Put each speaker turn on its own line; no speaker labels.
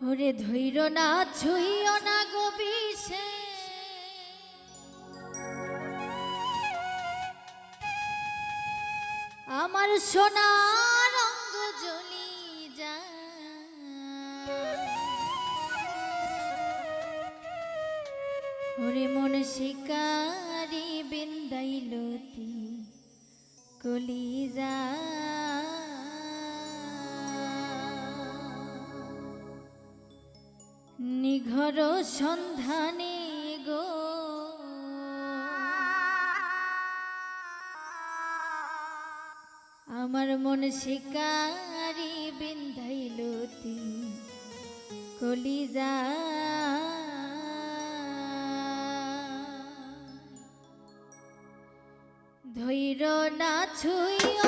ওরে ধৈর না, ছুইও না গো বিষে। আমার সোনার রঙ্গ জ্বলি যায়। ওরে মন শিকারি বিন্দাইলতি কলিজা নিঘর সন্ধানে গো। আমার মন শিকারি বিন্ধাইলতি কলিজা। ধৈর না ছুইও